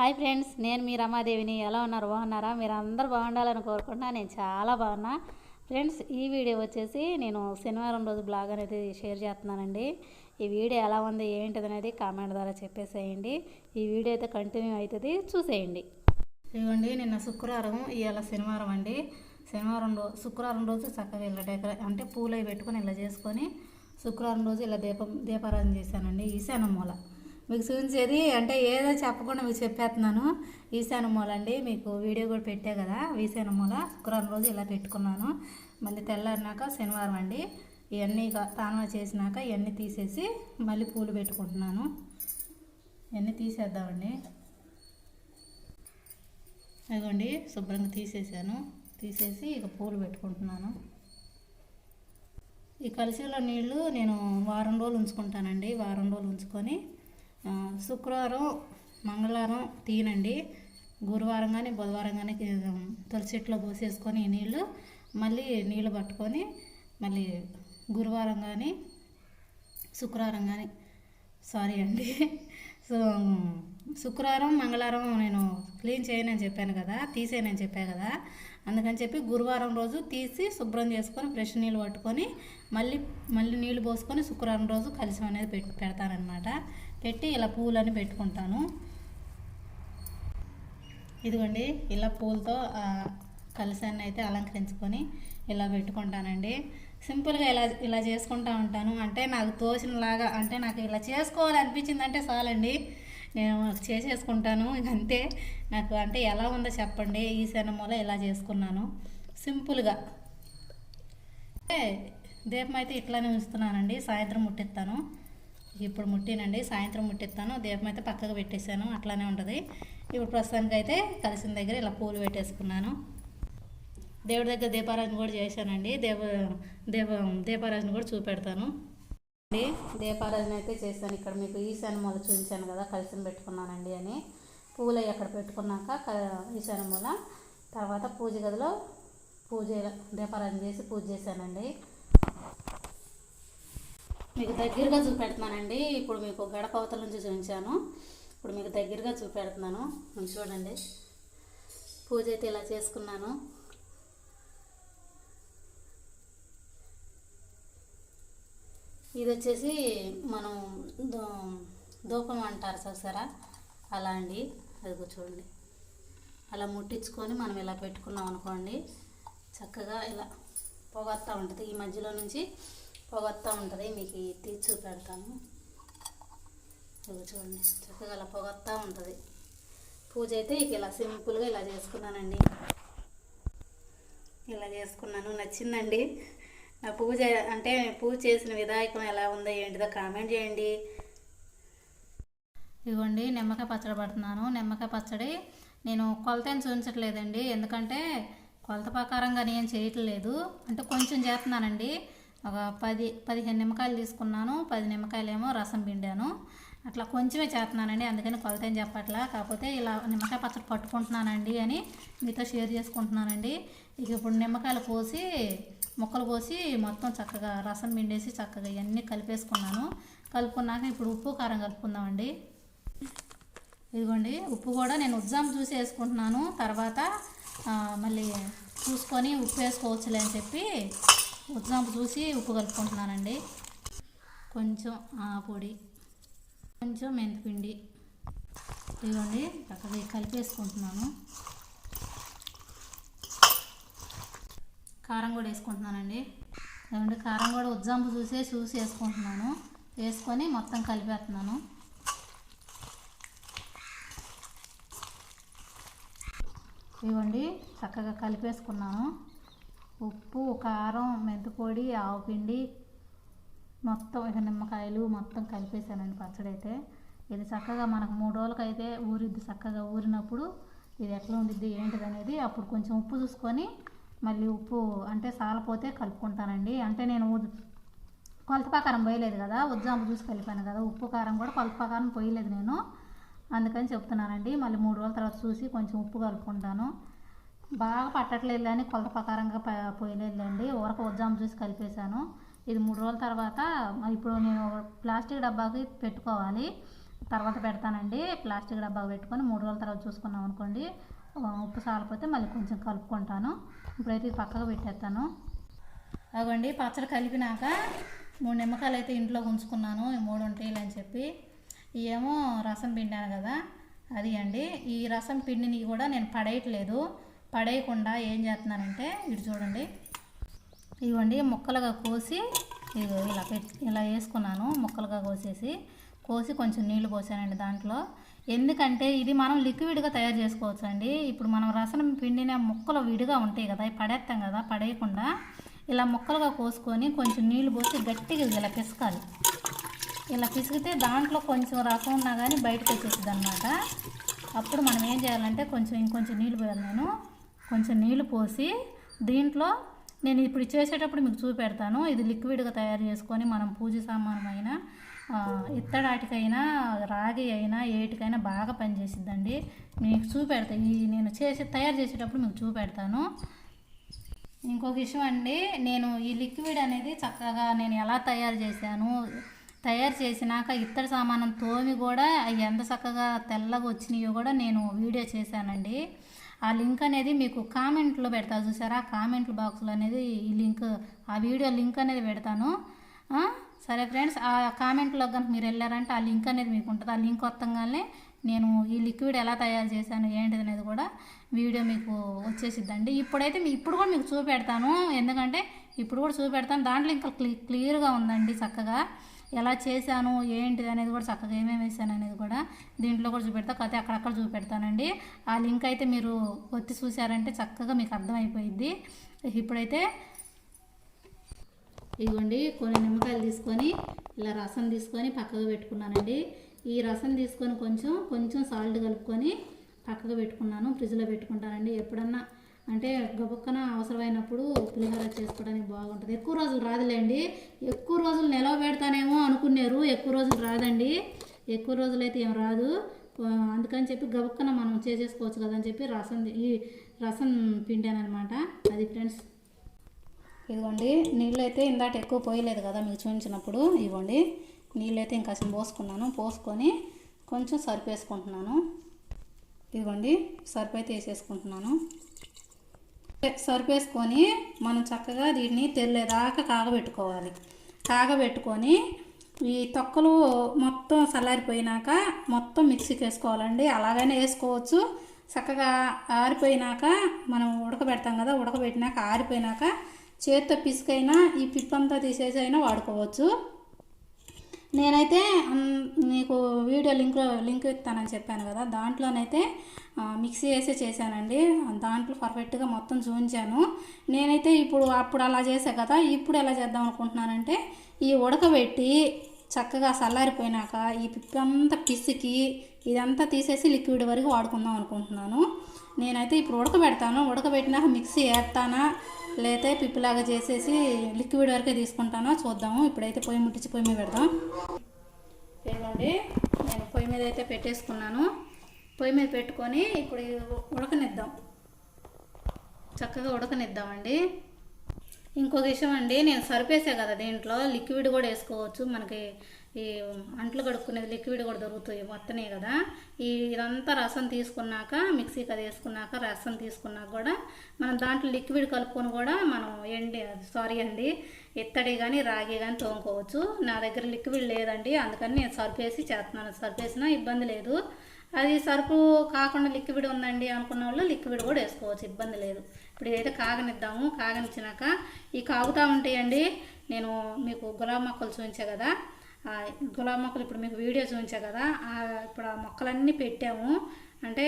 Hi friends నేను మీ రమాదేవిని. ఎలా ఉన్నారు? బాగున్నారా? మీరు అందరు బాగుండాలని కోరుకుంటున్నా. నేను చాలా బాగున్నా. ఫ్రెండ్స్ ఈ వీడియో వచ్చేసి నేను శనివారం రోజు బ్లాగ్ అనేది షేర్ చేస్తున్నానండి. ఈ వీడియో ఎలా ఉంది ఏంటిది అనేది కామెంట్ ద్వారా చెప్పేసేయండి. ఈ వీడియో అయితే కంటిన్యూ అవుతుంది చూసేయండి. ఇవ్వండి నిన్న శుక్రవారం ఇవాళ శనివారం అండి. శనివారం రోజు శుక్రవారం రోజు చక్కగా ఇలా డెకరే అంటే పూలు అవి పెట్టుకొని ఇలా చేసుకొని శుక్రవారం రోజు ఇలా దీపం దీపారాధన చేశానండి ఈశాన్య మూల. మీకు చూపించేది అంటే ఏదో చెప్పకుండా మీకు చెప్పేస్తున్నాను. ఈశాన్య మూల అండి మీకు వీడియో కూడా పెట్టే కదా ఈశాన్య మూల. శుక్రవారం రోజు ఇలా పెట్టుకున్నాను. మళ్ళీ తెల్లారినాక శనివారం అండి. ఇవన్నీ ఇక తానం చేసినాక ఇవన్నీ తీసేసి మళ్ళీ పూలు పెట్టుకుంటున్నాను. ఇవన్నీ తీసేద్దామండి. అదిగోండి శుభ్రంగా తీసేసాను. తీసేసి ఇక పూలు పెట్టుకుంటున్నాను. ఈ కలశంలో నీళ్ళు నేను వారం రోజులు ఉంచుకుంటానండి. వారం రోజులు ఉంచుకొని శుక్రవారం మంగళవారం తీయనండి గురువారం కానీ బుధవారం కానీ తులసి చెట్లో పోసేసుకొని నీళ్ళు మళ్ళీ నీళ్ళు పట్టుకొని మళ్ళీ గురువారం కానీ శుక్రవారం కానీ సారీ అండి. సో శుక్రవారం మంగళవారం నేను క్లీన్ చేయనని చెప్పాను కదా తీసేయనని చెప్పాను కదా అందుకని చెప్పి గురువారం రోజు తీసి శుభ్రం చేసుకొని ఫ్రెష్ నీళ్ళు పట్టుకొని మళ్ళీ మళ్ళీ నీళ్ళు పోసుకొని శుక్రవారం రోజు కలిసి అనేది పెట్టి పెడతానమాట పెట్టి ఇలా పూలని పెట్టుకుంటాను. ఇదిగోండి ఇలా పూలతో ఆ కలశాన్ని అయితే అలంకరించుకొని ఇలా పెట్టుకుంటానండి. సింపుల్గా ఇలా ఇలా చేసుకుంటా ఉంటాను. అంటే నాకు తోచినలాగా అంటే నాకు ఇలా చేసుకోవాలనిపించిందంటే చాలండి. నేను చేసేసుకుంటాను. ఇంక అంతే. నాకు అంటే ఎలా ఉందో చెప్పండి. ఈ మూల ఇలా చేసుకున్నాను. సింపుల్గా. అంటే దీపం అయితే ఇట్లానే ఉంచుతున్నానండి. సాయంత్రం ముట్టిస్తాను. ఇప్పుడు ముట్టినండి సాయంత్రం ముట్టిస్తాను. దీపం అయితే పక్కకు పెట్టేశాను అట్లానే ఉంటుంది. ఇప్పుడు ప్రస్తుతానికి అయితే కలిసిన దగ్గర ఇలా పూలు పెట్టేసుకున్నాను. దేవుడి దగ్గర దీపారాధన కూడా చేశానండి. దేవ దేవ దీపారాధన కూడా చూపెడతాను. అండి దీపారాధన అయితే చేశాను. ఇక్కడ మీకు ఈశాన్య మూల చూపించాను కదా కలిసి పెట్టుకున్నానండి అని. పూలు అవి అక్కడ పెట్టుకున్నాక క- ఈశాన్య మూల. తర్వాత పూజ గదిలో పూజ దీపారాధన చేసి పూజ చేశానండి. మీకు దగ్గరగా చూపెడుతున్నానండి. ఇప్పుడు మీకు గడప అవతల నుంచి చూపించాను. ఇప్పుడు మీకు దగ్గరగా చూపెడుతున్నాను. చూడండి. పూజ అయితే ఇలా చేసుకున్నాను. ఇది వచ్చేసి మనం దో దూపం అంటారు చూసారా? అలా అండి. అదిగో చూడండి. అలా ముట్టించుకొని మనం ఇలా పెట్టుకున్నాం అనుకోండి చక్కగా ఇలా పొగొత్తా ఉంటుంది. ఈ మధ్యలో నుంచి పొగొత్తా ఉంటుంది మీకు ఈ తీసి చూపెడతాను. చూడండి చక్కగా అలా పొగొత్తా ఉంటుంది. పూజ అయితే ఇక ఇలా సింపుల్గా ఇలా చేసుకున్నానండి. ఇలా చేసుకున్నాను నచ్చిందండి. నా పూజ అంటే పూజ చేసిన విధాయకం ఎలా ఉందో ఏంటిదో కామెంట్ చేయండి. ఇదిగోండి నిమ్మకాయ పచ్చడి పడుతున్నాను. నిమ్మకాయ పచ్చడి నేను కొలతని చూపించట్లేదండి. ఎందుకంటే కొలత ప్రకారంగా నేను చేయట్లేదు. అంటే కొంచెం చేస్తున్నానండి. ఒక పది పదిహేను నిమ్మకాయలు తీసుకున్నాను. పది నిమ్మకాయలేమో రసం పిండాను. అట్లా కొంచెమే చేస్తున్నానండి. అందుకని కొలత ఏం చెప్పట్లా. కాకపోతే ఇలా నిమ్మకాయ పచ్చడి పట్టుకుంటున్నానండి అని మీతో షేర్ చేసుకుంటున్నానండి. ఇక ఇప్పుడు నిమ్మకాయలు పోసి ముక్కలు పోసి మొత్తం చక్కగా రసం పిండేసి చక్కగా ఇవన్నీ కలిపేసుకున్నాను. కలుపుకున్నాక ఇప్పుడు ఉప్పు కారం కలుపుకుందామండి. ఇదిగోండి ఉప్పు కూడా నేను ఉజ్జాం చూసి వేసుకుంటున్నాను. తర్వాత మళ్ళీ చూసుకొని ఉప్పు వేసుకోవచ్చులే అని చెప్పి ఉజ్జాంపు చూసి ఉప్పు కలుపుకుంటున్నానండి. కొంచెం ఆ పొడి కొంచెం మెంతిపిండి. ఇదిగోండి చక్కగా కలిపేసుకుంటున్నాను. కారం కూడా వేసుకుంటున్నానండి. ఏమండి కారం కూడా ఉజ్జాంపు చూసే చూసి వేసుకుంటున్నాను. వేసుకొని మొత్తం కలిపేస్తున్నాను. ఇవ్వండి చక్కగా కలిపేసుకున్నాను. ఉప్పు కారం మెంతిపొడి ఆవు పిండి మొత్తం ఇక నిమ్మకాయలు మొత్తం కలిపేసానండి పచ్చడి అయితే ఇది చక్కగా మనకు మూడు రోజులకైతే ఊరిద్ది చక్కగా ఊరినప్పుడు ఇది ఎట్లా ఉండిద్ది ఏంటిది అనేది అప్పుడు కొంచెం ఉప్పు చూసుకొని మళ్ళీ ఉప్పు అంటే సాలపోతే కలుపుకుంటానండి. అంటే నేను ఊ- కొలత ప్రకారం పోయలేదు కదా ఉజ్జాంపు చూసి కలిపాను కదా ఉప్పు కారం కూడా కొలత ప్రకారం పోయలేదు నేను. అందుకని చెప్తున్నానండి మళ్ళీ మూడు రోజుల తర్వాత చూసి కొంచెం ఉప్పు కలుపుకుంటాను. బాగా పట్టట్లేదు అని కొలత ప్రకారంగా ప- పోయలేదులేండి ఊరక ఉజ్జాంపు చూసి కలిపేశాను. ఇది మూడు రోజుల తర్వాత ఇప్పుడు నేను ప్లాస్టిక్ డబ్బాకి పెట్టుకోవాలి. తర్వాత పెడతానండి. ప్లాస్టిక్ డబ్బా పెట్టుకొని మూడు రోజుల తర్వాత చూసుకున్నాం అనుకోండి. ఉప్పు సాలిపోతే మళ్ళీ కొంచెం కలుపుకుంటాను. ఇప్పుడైతే ఇది పక్కకు పెట్టేస్తాను. అగోండి పచ్చడి కలిపినాక మూడు నిమ్మకాయలు అయితే ఇంట్లో ఉంచుకున్నాను. ఈ మూడు ఉంటాయి అని చెప్పి. ఏమో రసం పిండాను కదా అది అండి. ఈ రసం పిండిని కూడా నేను పడేయట్లేదు. పడేయకుండా ఏం చేస్తున్నానంటే ఇటు చూడండి. ఇవ్వండి ముక్కలుగా కోసి ఇలా పెట్టి ఇలా వేసుకున్నాను ముక్కలుగా కోసేసి. కోసి కొంచెం నీళ్ళు పోసానండి దాంట్లో. ఎందుకంటే ఇది మనం లిక్విడ్గా తయారు చేసుకోవచ్చు అండి ఇప్పుడు మనం రసం పిండిన ముక్కలు విడిగా ఉంటాయి కదా పడేస్తాం కదా పడేయకుండా ఇలా ముక్కలుగా కోసుకొని కొంచెం నీళ్ళు పోసి గట్టిగా ఇలా పిసకాలి. ఇలా పిసికితే దాంట్లో కొంచెం రసం ఉన్నా కానీ బయటకు వచ్చేసింది అనమాట అప్పుడు మనం ఏం చేయాలంటే కొంచెం ఇంకొంచెం నీళ్ళు పోయాలి నేను. కొంచెం నీళ్ళు పోసి దీంట్లో నేను ఇప్పుడు చేసేటప్పుడు మీకు చూపెడతాను. ఇది లిక్విడ్గా తయారు చేసుకొని మనం పూజ సామానమైన ఇత్తడాటికైనా రాగి అయినా ఏటికైనా బాగా పనిచేసిద్దండి. మీకు చూపెడతా ఈ నేను చేసి తయారు చేసేటప్పుడు మీకు చూపెడతాను. ఇంకొక విషయం అండి నేను ఈ లిక్విడ్ అనేది చక్కగా నేను ఎలా తయారు చేశాను? తయారు చేసినాక ఇత్తడి సామానం తోమి కూడా అవి ఎంత చక్కగా తెల్లగా వచ్చినాయో కూడా నేను వీడియో చేశానండి. ఆ లింక్ అనేది మీకు కామెంట్లో పెడతా చూసారా? కామెంట్ బాక్స్లో అనేది ఈ లింక్ ఆ వీడియో లింక్ అనేది పెడతాను. సరే ఫ్రెండ్స్ ఆ కామెంట్లో కనుక మీరు వెళ్ళారంటే ఆ లింక్ అనేది మీకు ఉంటుంది. ఆ లింక్ వత్తంగానే నేను ఈ లిక్విడ్ ఎలా తయారు చేశాను ఏంటిది అనేది కూడా వీడియో మీకు వచ్చేసిద్దండి. ఇప్పుడైతే మీ ఇప్పుడు కూడా మీకు చూపెడతాను. ఎందుకంటే ఇప్పుడు కూడా చూపెడతాను. దాంట్లో ఇంకా క్లియర్గా ఉందండి చక్కగా. ఎలా చేశాను ఏంటిది అనేది కూడా చక్కగా ఏమేమి వేసాను అనేది కూడా దీంట్లో కూడా చూపెడతా కాకపోతే అక్కడక్కడ చూపెడతానండి. ఆ లింక్ అయితే మీరు వచ్చి చూసారంటే చక్కగా మీకు అర్థమైపోయిద్ది. ఇప్పుడైతే ఇదిగోండి కొన్ని నిమ్మకాయలు తీసుకొని ఇలా రసం తీసుకొని పక్కకు పెట్టుకున్నానండి. ఈ రసం తీసుకొని కొంచెం కొంచెం సాల్ట్ కలుపుకొని పక్కకు పెట్టుకున్నాను ఫ్రిడ్జ్లో పెట్టుకుంటానండి. ఎప్పుడన్నా అంటే గబుక్కన అవసరమైనప్పుడు పులిహోర చేసుకోవడానికి బాగుంటుంది. ఎక్కువ రోజులు రాదులేండి. ఎక్కువ రోజులు నిలవ పెడతానేమో అనుకున్నారు. ఎక్కువ రోజులు రాదండి. ఎక్కువ రోజులు అయితే ఏం రాదు. అందుకని చెప్పి గబుక్కన మనం చేసేసుకోవచ్చు కదా అని చెప్పి రసం ఈ రసం పిండానమాట అది ఫ్రెండ్స్. ఇదిగోండి నీళ్ళు అయితే ఇందాట ఎక్కువ పోయలేదు కదా మీకు చూపించినప్పుడు. ఇవ్వండి నీళ్ళు అయితే ఇంకా పోసుకున్నాను. పోసుకొని కొంచెం సరిపేసుకుంటున్నాను. ఇదిగోండి సర్ఫ్ వేసేసుకుంటున్నాను. సరిపేసుకొని మనం చక్కగా దీన్ని తెల్లేదాకా కాగబెట్టుకోవాలి. కాగబెట్టుకొని ఈ తొక్కలు మొత్తం చల్లారిపోయినాక మొత్తం మిక్సీకి వేసుకోవాలండి. అలాగైనా వేసుకోవచ్చు. చక్కగా ఆరిపోయినాక మనం ఉడకబెడతాం కదా ఉడకబెట్టినాక ఆరిపోయినాక చేత్తో పిసుకైనా ఈ పిప్పంతా తీసేసి అయినా వాడుకోవచ్చు. నేనైతే మీకు వీడియో లింక్ లింక్ ఇస్తానని చెప్పాను కదా దాంట్లోనైతే మిక్సీ వేసే చేశానండి. దాంట్లో పర్ఫెక్ట్గా మొత్తం చూపించాను నేనైతే ఇప్పుడు అప్పుడు అలా చేసా కదా ఇప్పుడు ఎలా చేద్దాం అనుకుంటున్నానంటే ఈ ఉడకబెట్టి చక్కగా చల్లారిపోయినాక ఈ పిప్పంతా పిసికి ఇదంతా తీసేసి లిక్విడ్ వరకు వాడుకుందాం అనుకుంటున్నాను. నేనైతే ఇప్పుడు ఉడకబెడతాను. ఉడకబెట్టినాక మిక్సీ వేస్తానా లేతే పిప్పులాగా చేసేసి లిక్విడ్ వరకే తీసుకుంటానో చూద్దాము. ఇప్పుడైతే పొయ్యి ముట్టించి పొయ్యి మీద పెడదాం. ఏమండి నేను పొయ్యి మీద అయితే పెట్టేసుకున్నాను. పొయ్యి మీద పెట్టుకొని ఇప్పుడు ఉడకనిద్దాం. చక్కగా ఉడకనిద్దామండి. ఇంకొక విషయం అండి నేను సరిపేసా కదా దీంట్లో లిక్విడ్ కూడా వేసుకోవచ్చు. మనకి ఈ అంట్లు కడుక్కునేది లిక్విడ్ కూడా దొరుకుతాయి మొత్తనే కదా. ఈ ఇదంతా రసం తీసుకున్నాక మిక్సీకి అది వేసుకున్నాక రసం తీసుకున్నాక కూడా మనం దాంట్లో లిక్విడ్ కలుపుకొని కూడా మనం ఎండి సారీ అండి ఇత్తడి కానీ రాగి కానీ తోముకోవచ్చు. నా దగ్గర లిక్విడ్ లేదండి అందుకని నేను సరిపేసి చేస్తున్నాను. సరిపేసినా ఇబ్బంది లేదు. అది సరుపు కాకుండా లిక్విడ్ ఉందండి అనుకున్న వాళ్ళు లిక్విడ్ కూడా వేసుకోవచ్చు ఇబ్బంది లేదు. ఇప్పుడు ఇదైతే కాగనిద్దాము కాగనిచ్చినాక ఈ కాగుతూ ఉంటాయండి. నేను మీకు గులాబీ మొక్కలు చూపించా కదా. గులాబీ మొక్కలు ఇప్పుడు మీకు వీడియో చూపించా కదా. ఇప్పుడు ఆ మొక్కలన్నీ పెట్టాము. అంటే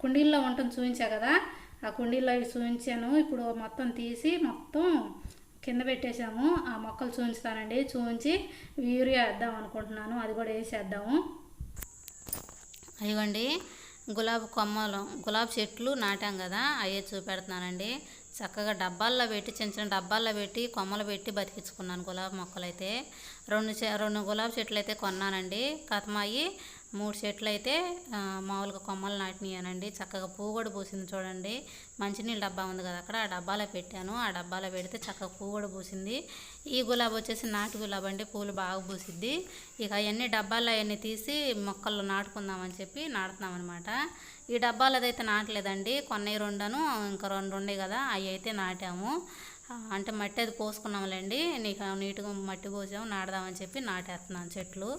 కుండీల్లో ఉంటుంది చూపించా కదా. ఆ కుండీల్లో చూపించాను. ఇప్పుడు మొత్తం తీసి మొత్తం కింద పెట్టేశాము. ఆ మొక్కలు చూపించుతానండి. చూపించి యూరియా వేద్దాం అనుకుంటున్నాను. అది కూడా వేసేద్దాము. అదిగోండి. గులాబీ కొమ్మలు గులాబీ చెట్లు నాటాం కదా అవే చూపెడుతున్నానండి. చక్కగా డబ్బాల్లో పెట్టి చిన్న చిన్న డబ్బాల్లో పెట్టి కొమ్మలు పెట్టి బతికించుకున్నాను గులాబీ మొక్కలు అయితే రెండు రెండు గులాబీ చెట్లు అయితే కొన్నానండి. కథమాయి మూడు చెట్లు అయితే మామూలుగా కొమ్మలు నాటినాయనండి. చక్కగా పువ్వు కూడా పూసింది చూడండి. మంచినీళ్ళ డబ్బా ఉంది కదా అక్కడ ఆ డబ్బాలో పెట్టాను. ఆ డబ్బాలో పెడితే చక్కగా పువ్వు కూడా పూసింది. ఈ గులాబీ వచ్చేసి నాటు గులాబీ అంటే పూలు బాగా పూసిద్ది. ఇక అవన్నీ డబ్బాల్లో అవన్నీ తీసి మొక్కల్లో నాటుకుందామని చెప్పి నాటుతున్నాం అనమాట ఈ డబ్బాలు అదైతే నాటలేదండి కొన్ని రెండను ఇంకా రెండు ఉండే కదా అవి అయితే నాటాము. అంటే మట్టి అది పోసుకున్నాంలేండి నీకు నీట్గా మట్టి పోసాము నాడదామని చెప్పి నాటేస్తున్నాను చెట్లు.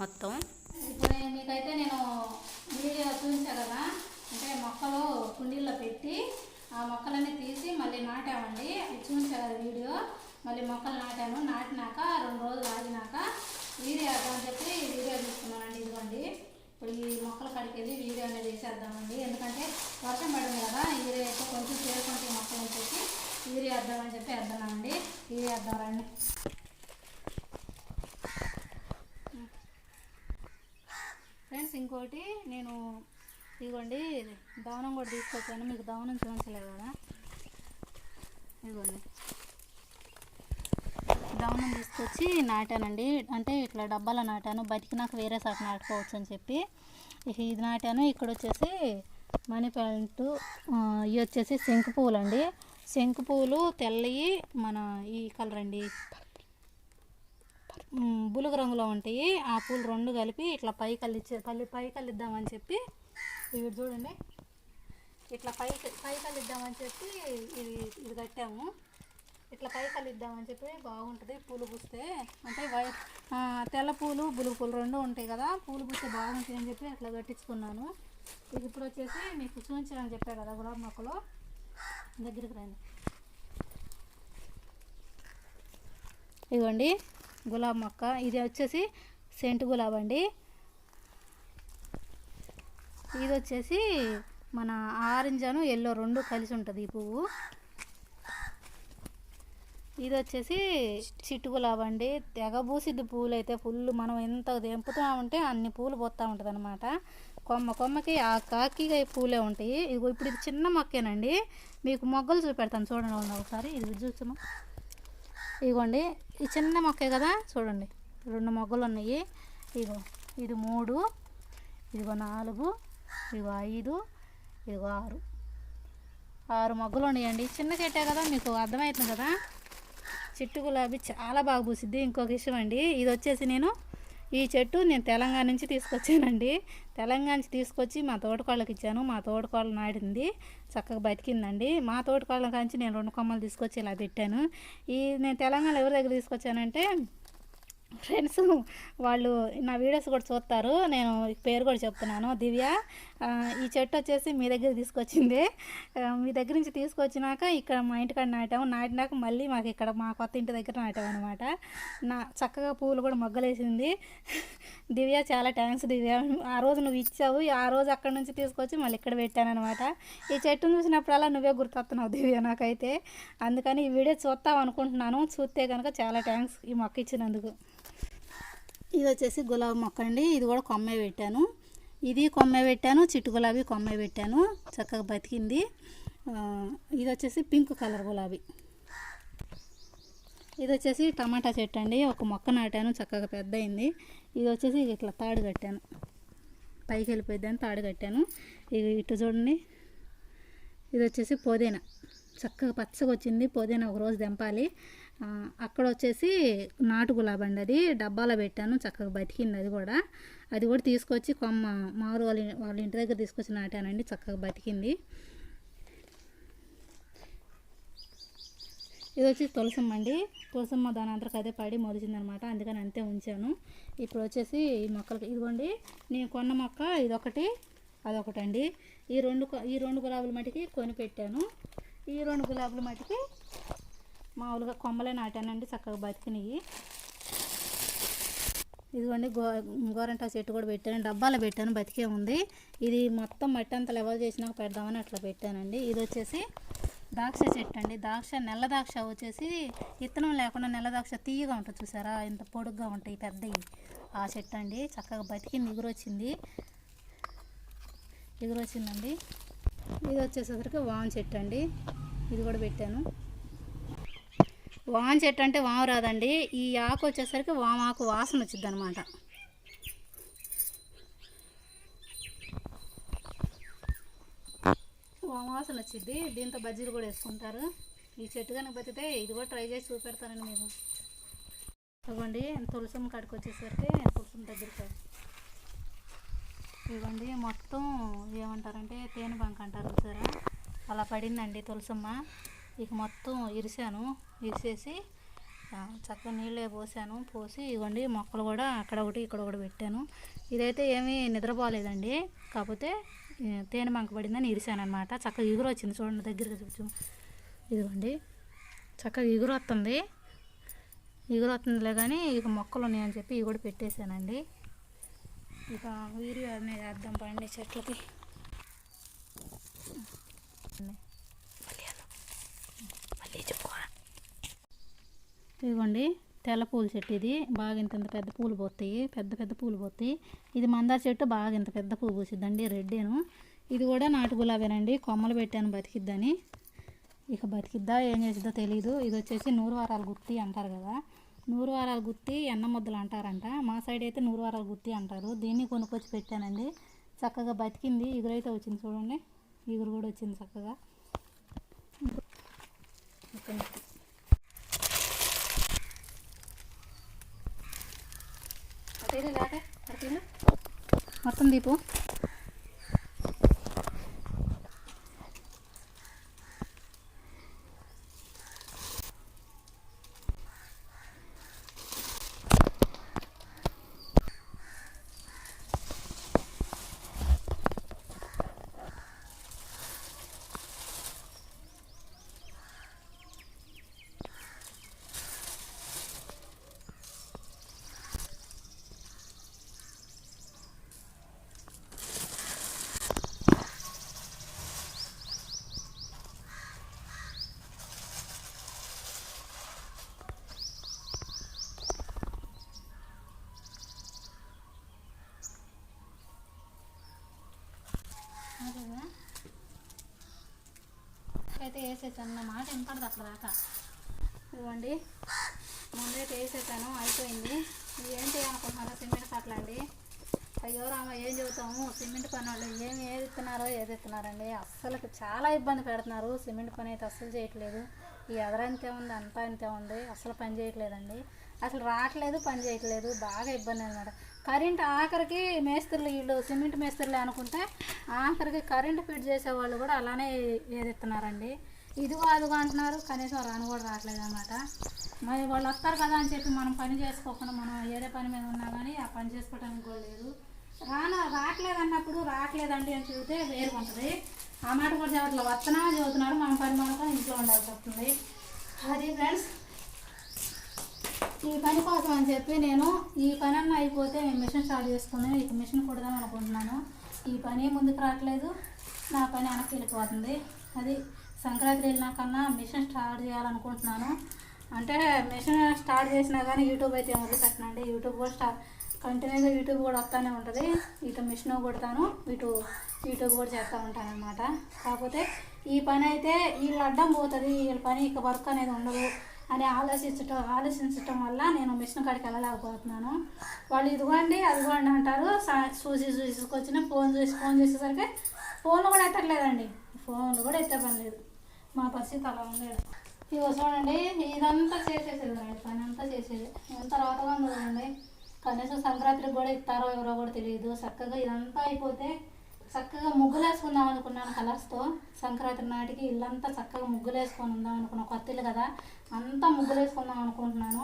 మొత్తం. ఇప్పుడు మీకైతే నేను వీడియో చూసా కదా? అంటే మొక్కలు కుండీల్లో పెట్టి ఆ మొక్కలన్నీ తీసి మళ్ళీ నాటామండి. అది చూసా కదా వీడియో? మళ్ళీ మొక్కలు నాటాను. నాటినాక రెండు రోజులు ఆగినాక వీడియో అని చెప్పి వీడియో తీసుకున్నానండి. ఇదిగోండి. ఇప్పుడు ఈ మొక్కలు కడికెళ్ళి వీడియో అనేది వేసేద్దామండి. ఎందుకంటే వర్షం పడింది కదా వీడియో అయితే కొంచెం చేరుకుంటే మొక్కలు వచ్చేసి చెప్పి వీడియో వేద్దామని చెప్పి వేద్దామండి వీడియో వేద్దాం రండి ఫ్రెండ్స్ ఇంకోటి నేను ఇదిగోండి దవనం కూడా తీసుకొచ్చాను. మీకు దవనం చూపించలేదు కదా. ఇదిగోండి దవనం తీసుకొచ్చి నాటానండి. అంటే ఇట్లా డబ్బాలో నాటాను. బతికి నాకు వేరే సాట్ నాటుకోవచ్చు అని చెప్పి. ఇది నాటాను. ఇక్కడ వచ్చేసి మనీ ప్లాంట్ ఇవి వచ్చేసి శంకు పువ్వులు అండి శంకు పువ్వులు తెల్లయి మన ఈ కలర్ అండి. బులుగు రంగులో ఉంటాయి. ఆ పూలు రెండు కలిపి ఇట్లా పై కల్లిచ్చే పల్లి పై కల్లిద్దామని చెప్పి ఇవి చూడండి. ఇట్లా పై పై కల్లిద్దామని చెప్పి ఇది ఇది కట్టాము. ఇట్లా పై కల్లిద్దామని చెప్పి బాగుంటుంది. పూలు పూస్తే అంటే వై తెల్ల పూలు బులుగు పూలు రెండు ఉంటాయి కదా. పూలు పూస్తే బాగుంటాయి అని చెప్పి అట్లా కట్టించుకున్నాను. ఇది ఇప్పుడు వచ్చేసి మీకు చూపించాలని చెప్పాను కదా గులాబీ మొక్కలు. దగ్గరికి రండి. ఇదిగోండి. గులాబ్ మొక్క. ఇది వచ్చేసి సెంటు గులాబ్ అండి. ఇది వచ్చేసి మన ఆరెంజ్ అను ఎల్లో రెండు కలిసి ఉంటుంది ఈ పువ్వు. ఇది వచ్చేసి చిట్టు గులాబ్ అండి. తెగ పూసిద్ది అయితే ఫుల్ మనం ఎంత తెంపుతూ ఉంటే అన్ని పూలు పోతూ ఉంటుంది అనమాట కొమ్మ కొమ్మకి ఆ కాకిగా పూలే ఉంటాయి. ఇదిగో ఇప్పుడు ఇది చిన్న మొక్కేనండి. మీకు మొగ్గలు చూపెడతాను చూడండి ఒకసారి. ఇది చూసాము ఇదిగోండి ఈ చిన్న మొక్కే కదా? చూడండి. రెండు మొగ్గలు ఉన్నాయి. ఇదిగో ఇది మూడు ఇదిగో నాలుగు ఇదిగో ఐదు ఇదిగో ఆరు. ఆరు మొగ్గలు ఉన్నాయండి. చిన్న చెట్టే కదా మీకు అర్థమవుతుంది కదా? చెట్టు గులాబీ చాలా బాగా పూసిద్ది. ఇంకొక విషయం అండి. ఇది వచ్చేసి నేను ఈ చెట్టు నేను తెలంగాణ నుంచి తీసుకొచ్చానండి. తెలంగాణ నుంచి తీసుకొచ్చి మా తోటకోళ్ళకి ఇచ్చాను. మా తోటకోళ్ళ నాడింది. చక్కగా బతికిందండి. మా తోటకోళ్ళ కాంచి నేను రెండు కొమ్మలు తీసుకొచ్చి ఇలా పెట్టాను. ఈ నేను తెలంగాణ ఎవరి దగ్గర తీసుకొచ్చానంటే ఫ్రెండ్స్ వాళ్ళు నా వీడియోస్ కూడా చూస్తారు. నేను పేరు కూడా చెప్తున్నాను. దివ్య ఈ చెట్టు వచ్చేసి మీ దగ్గర తీసుకొచ్చింది. మీ దగ్గర నుంచి తీసుకొచ్చినాక ఇక్కడ మా ఇంటికాడ నాటాము. నాటినాక మళ్ళీ మాకు ఇక్కడ మా కొత్త ఇంటి దగ్గర నాటాము అనమాట నా చక్కగా పువ్వులు కూడా మొగ్గలేసింది. దివ్య చాలా థ్యాంక్స్ దివ్య. ఆ రోజు నువ్వు ఇచ్చావు. ఆ రోజు అక్కడ నుంచి తీసుకొచ్చి మళ్ళీ ఇక్కడ పెట్టాను అనమాట ఈ చెట్టును చూసినప్పుడల్లా నువ్వే గుర్తొస్తున్నావు దివ్య నాకైతే. అందుకని ఈ వీడియో చూస్తావు అనుకుంటున్నాను. చూస్తే కనుక చాలా థ్యాంక్స్ ఈ మొక్క ఇచ్చినందుకు. ఇది వచ్చేసి గులాబీ మొక్క అండి. ఇది కూడా కొమ్మే పెట్టాను. ఇది కొమ్మ పెట్టాను చిట్టు గులాబీ కొమ్మే పెట్టాను చక్కగా బతికింది. ఇది వచ్చేసి పింక్ కలర్ గులాబీ. ఇది వచ్చేసి టమాటా చెట్టు అండి ఒక మొక్క నాటాను చక్కగా పెద్ద అయింది ఇది వచ్చేసి ఇట్లా తాడు కట్టాను. పైకి వెళ్ళిపోయిద్దని తాడు కట్టాను. ఇది ఇటు చూడండి. ఇది వచ్చేసి పుదీనా. చక్కగా పచ్చగా వచ్చింది. పుదీనా ఒక రోజు అక్కడ వచ్చేసి నాటు గులాబీ అండి అది. డబ్బాలో పెట్టాను చక్కగా బతికింది అది కూడా. అది కూడా తీసుకొచ్చి కొమ్మ మారు వాళ్ళ వాళ్ళ ఇంటి దగ్గర తీసుకొచ్చి నాటానండి చక్కగా బతికింది. ఇది వచ్చి తులసమ్మ అండి. తులసమ్మ దాని అంతరకు అదే పడి మొలిచిందనమాట. అందుకని అంతే ఉంచాను. ఇప్పుడు వచ్చేసి ఈ మొక్కలకి ఇదిగోండి నేను కొన్న మొక్క ఇదొకటి అదొకటి అండి ఈ రెండు ఈ రెండు గులాబీల మటుకి కొని పెట్టాను. ఈ రెండు గులాబీల మటుకి మామూలుగా కొమ్మలే నాటానండి చక్కగా బతికినాయి. ఇదిగోండి గో గోరంటా చెట్టు కూడా పెట్టాను డబ్బాలో పెట్టాను బతికే ఉంది. ఇది మొత్తం మట్టి అంతా లెవెల్ చేసినాక పెడదామని అట్లా పెట్టానండి. ఇది వచ్చేసి ద్రాక్ష చెట్టు అండి. ద్రాక్ష నల్ల ద్రాక్ష వచ్చేసి విత్తనం లేకుండా నల్ల ద్రాక్ష తీయగా ఉంటుంది చూసారా? ఇంత పొడుగ్గా ఉంటాయి పెద్దవి ఆ చెట్టు అండి. చక్కగా బతికింది ఎగురొచ్చింది. ఎగురొచ్చిందండి. ఇది వచ్చేసరికి వామ చెట్టు అండి. ఇది కూడా పెట్టాను. వామ చెట్టు అంటే వామ రాదండి. ఈ ఆకు వచ్చేసరికి వామాకు వాసన వచ్చింది అనమాట వాసన వచ్చింది దీంతో బజ్జీలు కూడా వేసుకుంటారు. ఈ చెట్టు కనుక బతితే ఇది కూడా ట్రై చేసి చూపెడతారండి మీరు ఇవ్వండి తులసి కాడికి వచ్చేసరికి తులసి దగ్గరికి. ఇవ్వండి మొత్తం ఏమంటారంటే తేనె బంక్ అంటారు చూసారా? అలా పడిందండి తులసమ్మ. ఇక మొత్తం ఇరిసాను ఇరిసేసి చక్కగా నీళ్ళే పోసాను. పోసి ఇవ్వండి మొక్కలు కూడా అక్కడ ఒకటి ఇక్కడ ఒకటి పెట్టాను. ఇదైతే ఏమీ నిద్రపోలేదండి. కాకపోతే తేనె మంక పడిందని ఇరిసాను అనమాట చక్కగా ఎగురు వచ్చింది చూడండి దగ్గరగా చూచు ఇదిగోండి చక్కగా ఎగురు వస్తుంది ఎగురు వస్తుందిలే కానీ ఇక మొక్కలు ఉన్నాయని చెప్పి ఇవి కూడా పెట్టేశానండి. ఇక వీరియో అనేది వేద్దాం పండి చెట్లకి. ఇదిగోండి తెల్ల పూల చెట్టు ఇది. బాగా ఇంత ఇంత పెద్ద పూలు పోతాయి. పెద్ద పెద్ద పూలు పోతాయి. ఇది మందార చెట్టు బాగా ఇంత పెద్ద పువ్వు పూసిద్దండి. రెడ్డేను ఇది కూడా నాటు గులాబేనండి. కొమ్మలు పెట్టాను బతికిద్దని. ఇక బతికిద్దా ఏం చేసిద్దో తెలీదు. ఇది వచ్చేసి నూరు వారాల గుత్తి అంటారు కదా. నూరు వారాల గుత్తి ఎన్న ముద్దలు అంటారంట. మా సైడ్ అయితే నూరు వారాల గుత్తి అంటారు. దీన్ని కొనుక్కొచ్చి పెట్టానండి. చక్కగా బతికింది. ఇగురైతే వచ్చింది చూడండి. ఇగురు కూడా వచ్చింది చక్కగా. ఒక్క నిమిషం. అటేలే మొత్తం దీపు అదేనా అయితే వేసేసాను. నా మాట వినపడదు అక్కడ దాకా. ఇవ్వండి ముందైతే వేసేసాను. అయిపోయింది. ఇది ఏంటి అనుకుంటున్నారో సిమెంట్ అండి? అయ్యో రామ ఏం చెబుతాము? సిమెంట్ పని వాళ్ళు ఏమి ఏది ఇస్తున్నారో ఏది ఇస్తున్నారండి అస్సలు చాలా ఇబ్బంది పెడుతున్నారు. సిమెంట్ పని అయితే అస్సలు చేయట్లేదు. ఈ ఎదరంతే ఉంది అంతా అంతే ఉంది. అసలు పని చేయట్లేదండి. అసలు రావట్లేదు పని చేయట్లేదు. బాగా ఇబ్బంది అనమాట కరెంట్ ఆఖరికి మేస్త్రులు వీళ్ళు సిమెంట్ మేస్త్రులు అనుకుంటే ఆఖరికి కరెంట్ ఫిట్ చేసే వాళ్ళు కూడా అలానే ఏదెత్తున్నారండి. ఇదిగో అదిగో అంటున్నారు. కనీసం రాను కూడా రావట్లేదు అనమాట మరి వాళ్ళు వస్తారు కదా అని చెప్పి మనం పని చేసుకోకుండా మనం ఏదే పని మీద ఉన్నా కానీ ఆ పని చేసుకోవడానికి కూడా లేదు. రాను రావట్లేదు అన్నప్పుడు రావట్లేదండి అని చెబితే వేరుగా ఉంటుంది ఆ మాట కూడా చెప్పట్లేదు వస్తున్నా చదువుతున్నారు. మన పని మనకు ఇంట్లో ఉండాల్సి వస్తుంది. అది ఫ్రెండ్స్ ఈ పని కోసం అని చెప్పి నేను ఈ పని అన్న అయిపోతే నేను మిషన్ స్టార్ట్ చేసుకుని ఇక మిషన్ కుడదాం అనుకుంటున్నాను. ఈ పని ముందుకు రావట్లేదు. నా పని వెనక్కి వెళ్ళిపోతుంది. అది సంక్రాంతి వెళ్ళినాకన్నా మిషన్ స్టార్ట్ చేయాలనుకుంటున్నాను. అంటే మిషన్ స్టార్ట్ చేసినా కానీ యూట్యూబ్ అయితే మొదలు యూట్యూబ్ కూడా స్టార్ట్ కంటిన్యూగా యూట్యూబ్ కూడా వస్తూనే ఉంటుంది. ఇటు మిషన్ కొడతాను ఇటు యూట్యూబ్ కూడా చేస్తూ ఉంటాను అనమాట కాకపోతే ఈ పని అయితే వీళ్ళు అడ్డం పోతుంది. వీళ్ళ పని ఇక వర్క్ అనేది ఉండదు. అని ఆలోచించటం ఆలోచించటం వల్ల నేను మిషన్ కాడికి వెళ్ళలేకపోతున్నాను. వాళ్ళు ఇదిగోండి అదిగోండి అంటారు. చూసి చూసి ఫోన్ చూసి ఫోన్ చేసేసరికి ఫోన్లు కూడా ఎత్తట్లేదండి. ఫోన్లు కూడా ఎత్తే పని లేదు. మా పరిస్థితి అలా ఉండేది ఇగో చూడండి ఇదంతా చేసేసేది పని అంతా చేసేది. ఎంత రోతగా చూడండి. కనీసం సంక్రాంతికి కూడా ఇస్తారో ఎవరో కూడా తెలియదు. చక్కగా ఇదంతా అయిపోతే చక్కగా ముగ్గులు వేసుకుందాం అనుకున్నాను కలర్స్తో. సంక్రాంతి నాటికి ఇల్లంతా చక్కగా ముగ్గులు వేసుకొని ఉందాం అనుకున్నాను కొత్త ఇల్లు కదా అంతా ముగ్గులు వేసుకుందాం అనుకుంటున్నాను.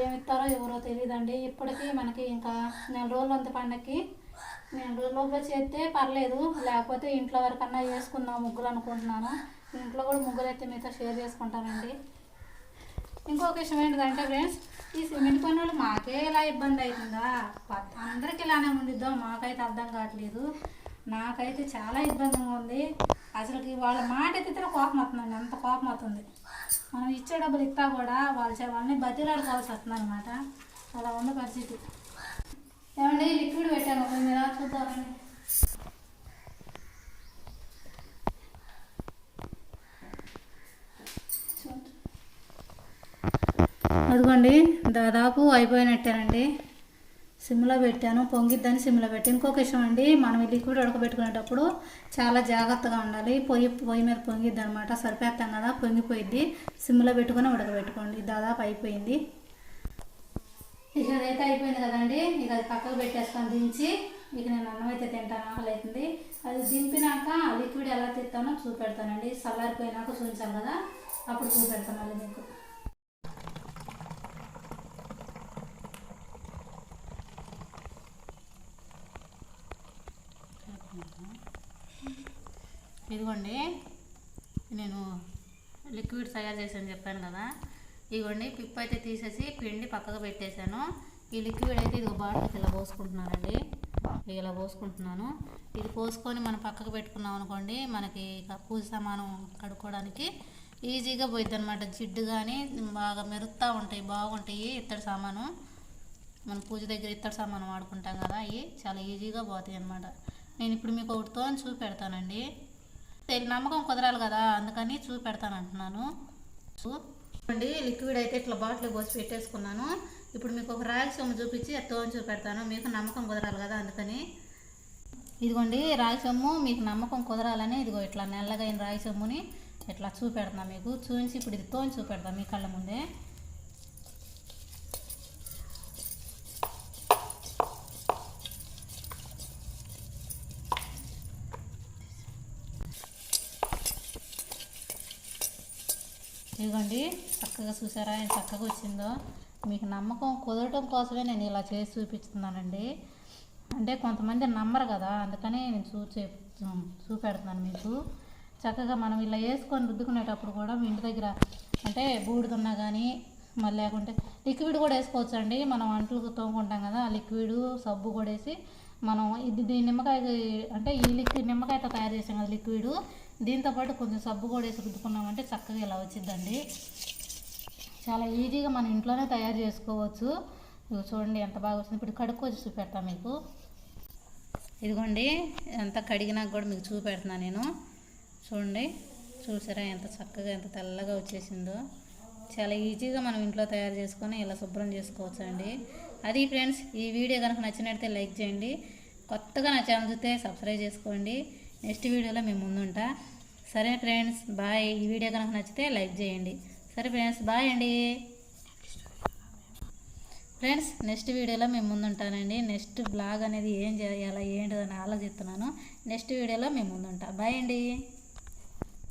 ఏమి ఇస్తారో ఎవరో తెలియదండి ఇప్పటికీ మనకి ఇంకా నెల రోజులు అంత పండగకి నెల రోజులు చేస్తే పర్లేదు. లేకపోతే ఇంట్లో వరకన్నా వేసుకుందాం ముగ్గులు అనుకుంటున్నాను. ఇంట్లో కూడా ముగ్గులు అయితే మీతో షేర్ చేసుకుంటానండి. ఇంకొక విషయం ఏంటిదంటే ఫ్రెండ్స్ ఈ సిమెంట్ పని వాళ్ళు మాకే ఇలా ఇబ్బంది అవుతుందా? అందరికీ ఇలానే ఉండిద్దో? మాకైతే అర్థం కావట్లేదు. నాకైతే చాలా ఇబ్బందిగా ఉంది. అసలుకి వాళ్ళ మాట ఎత్తితే కోపం అవుతుందండి అంత కోపం అవుతుంది మనం ఇచ్చే డబ్బులు ఇస్తా కూడా వాళ్ళ వాళ్ళని బతిలాడుకోవాల్సి వస్తుంది అనమాట అలా ఉంది పరిస్థితి. ఏమండి లిక్విడ్ పెట్టాను. ఒక మీద చూద్దామండి? అదిగోండి దాదాపు అయిపోయినట్టేనండి. సిమ్లో పెట్టాను. పొంగిద్దని సిమ్లో పెట్టి. ఇంకొక విషయం అండి మనం ఈ లిక్విడ్ ఉడకబెట్టుకునేటప్పుడు చాలా జాగ్రత్తగా ఉండాలి. పొయ్యి పొయ్యి మీద పొంగిద్ది అనమాట సరిపేస్తాం కదా పొంగిపోయిద్ది. సిమ్లో పెట్టుకుని ఉడకబెట్టుకోండి. దాదాపు అయిపోయింది. ఇక అదైతే అయిపోయింది కదండి. ఇక అది పక్కకు పెట్టేస్తాను దించి ఇక నేను అన్నం అయితే తింటాను. ఆకలి అవుతుంది అది దింపినాక ఆ లిక్విడ్ ఎలా తిస్తానో చూపెడతానండి. చల్లారిపోయినాక చూపించాను కదా అప్పుడు చూపెడతాను మళ్ళీ మీకు. ఇదిగోండి నేను లిక్విడ్ తయారు చేశాను చెప్పాను కదా. ఇదిగోండి పిప్ అయితే తీసేసి పిండి పక్కకు పెట్టేశాను. ఈ లిక్విడ్ అయితే ఇది బాటిల్కి ఇలా పోసుకుంటున్నానండి. ఇలా పోసుకుంటున్నాను. ఇది పోసుకొని మనం పక్కకు పెట్టుకున్నాం అనుకోండి మనకి పూజ సామానం కడుక్కోవడానికి ఈజీగా పోయిద్ది అనమాట జిడ్డు కానీ బాగా మెరుస్తూ ఉంటాయి బాగుంటాయి ఇత్తడి సామాను. మన పూజ దగ్గర ఇత్తడి సామాను వాడుకుంటాం కదా అవి చాలా ఈజీగా పోతాయి అనమాట నేను ఇప్పుడు మీకు ఒకటితో చూపెడతానండి. తెలి నమ్మకం కుదరాలి కదా అందుకని చూపెడతాను అంటున్నాను చూడండి లిక్విడ్ అయితే ఇట్లా బాటిల్ పోసి పెట్టేసుకున్నాను. ఇప్పుడు మీకు ఒక రాగి సొమ్ము చూపించి తోని చూపెడతాను. మీకు నమ్మకం కుదరాలి కదా అందుకని. ఇదిగోండి రాగి సొమ్ము మీకు నమ్మకం కుదరాలని ఇదిగో ఇట్లా నల్లగా అయిన రాగి సొమ్ముని ఇట్లా చూపెడతాను మీకు. చూపించి ఇప్పుడు ఇది తోని చూపెడతాను మీ కళ్ళ ముందే. ఇదిగోండి చక్కగా చూసారా ఎంత చక్కగా వచ్చిందో? మీకు నమ్మకం కుదరటం కోసమే నేను ఇలా చేసి చూపిస్తున్నానండి. అంటే కొంతమంది నమ్మరు కదా అందుకని నేను చూచే చూపెడుతున్నాను మీకు. చక్కగా మనం ఇలా వేసుకొని రుద్దుకునేటప్పుడు కూడా మీ ఇంటి దగ్గర అంటే బూడిదున్నా కానీ మళ్ళీ లేకుంటే లిక్విడ్ కూడా వేసుకోవచ్చు అండి మనం అంట్లు తోముకుంటాం కదా ఆ లిక్విడ్ సబ్బు కూడా వేసి మనం ఇది నిమ్మకాయ అంటే ఈ లిక్విడ్ నిమ్మకాయతో తయారు చేసాం కదా లిక్విడ్ దీంతో పాటు కొంచెం సబ్బు కూడా వేసి రుద్దుకున్నామంటే చక్కగా ఇలా వచ్చిందండి. చాలా ఈజీగా మన ఇంట్లోనే తయారు చేసుకోవచ్చు. ఇవి చూడండి ఎంత బాగా వచ్చింది. ఇప్పుడు కడుక్కోవచ్చు చూపెడతా మీకు. ఇదిగోండి ఎంత కడిగినాక కూడా మీకు చూపెడుతున్నాను నేను. చూడండి చూసారా ఎంత చక్కగా ఎంత తెల్లగా వచ్చేసిందో. చాలా ఈజీగా మనం ఇంట్లో తయారు చేసుకొని ఇలా శుభ్రం చేసుకోవచ్చు అండి అది ఫ్రెండ్స్ ఈ వీడియో కనుక నచ్చినట్లయితే లైక్ చేయండి. కొత్తగా నా ఛానల్ చూస్తే సబ్స్క్రైబ్ చేసుకోండి. నెక్స్ట్ వీడియోలో మేము ముందుంటా. సరే ఫ్రెండ్స్ బాయ్. ఈ వీడియో కనుక నచ్చితే లైక్ చేయండి. సరే ఫ్రెండ్స్ బాయ్ అండి. ఫ్రెండ్స్ నెక్స్ట్ వీడియోలో మేము ముందుంటానండి. నెక్స్ట్ బ్లాగ్ అనేది ఏం చేయాలా ఏంటిదని ఆలోచిస్తున్నాను. నెక్స్ట్ వీడియోలో మేము ముందుంటా. బాయ్ అండి.